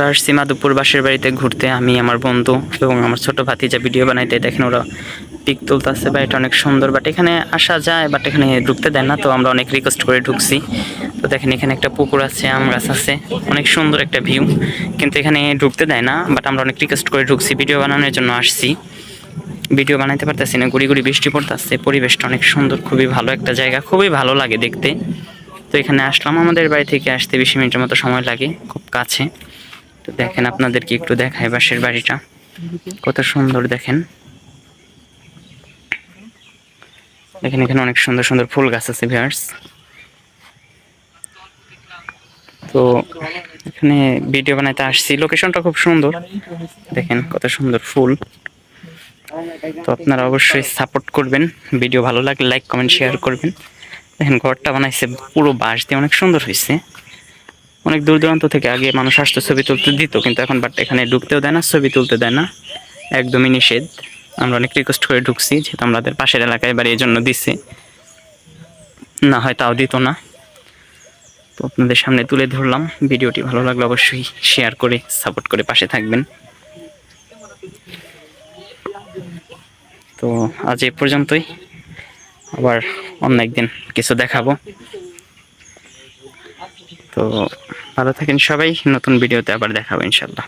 আমরা আসছি মাধবপুর বাসের বাড়িতে ঘুরতে আমি আমার বন্ধু এবং আমার ছোট ভাতিজা ভিডিও বানাইতে দেখেন ওরা পিক তুলতেছে। বাড়িটা অনেক সুন্দর বাট এখানে আসা যায় বাট এখানে ঢুকতে দেয় না, তো আমরা অনেক রিকোয়েস্ট করে ঢুকছি। তো দেখেন এখানে একটা পুকুর আছে, আম গাছ আছে, অনেক সুন্দর একটা ভিউ কিন্তু এখানে ঢুকতে দেয় না বাট আমরা অনেক রিকোয়েস্ট করে ঢুকছি ভিডিও বানানোর জন্য আসছি। ভিডিও বানাইতে পারতেছি না, গুড়ি গুড়ি বৃষ্টি পড়তেছে, পরিবেশটা অনেক সুন্দর, খুবই ভালো একটা জায়গা, খুবই ভালো লাগে দেখতে। তো এখানে আসলাম, আমাদের বাড়ি থেকে আসতে বিশ মিনিটের মতো সময় লাগে, খুব কাছে। তো দেখেন আপনাদেরকে একটু দেখায় বাসের বাড়িটা। কত সুন্দর দেখেন। দেখেন এখানে অনেক সুন্দর সুন্দর ফুল গাছ আছে ভিয়ার্স তো এখানে ভিডিও বানাইতে আসছি। লোকেশনটা খুব সুন্দর। দেখেন কত সুন্দর ফুল। তো আপনারা অবশ্যই সাপোর্ট করবেন। ভিডিও ভালো লাগলে লাইক, কমেন্ট, শেয়ার করবেন। দেখেন ঘরটা বানাইছে পুরো বাঁশ দিয়ে অনেক সুন্দর হয়েছে অনেক দূর দূরান্ত থেকে আগে মানুষ আসতো ছবি তুলতে দিত, কিন্তু এখন বাট এখানে ঢুকতেও দেয় না, ছবি তুলতে দেয় না। একদমই নিষেধ। আমরা অনেক রিকোয়েস্ট করে ঢুকছি, যেহেতু আমাদের পাশের এলাকায় বাড়ি এই জন্য দিছে। না হয় তাও দিত না। তো আপনাদের সামনে তুলে ধরলাম। ভিডিওটি ভালো লাগলে অবশ্যই শেয়ার করে সাপোর্ট করে পাশে থাকবেন। তো আজ এই পর্যন্তই। আবার অন্য একদিন কিছু দেখাবো। তো ভালো থাকেন সবাই। নতুন ভিডিওতে আবার দেখাবো ইনশাল্লাহ।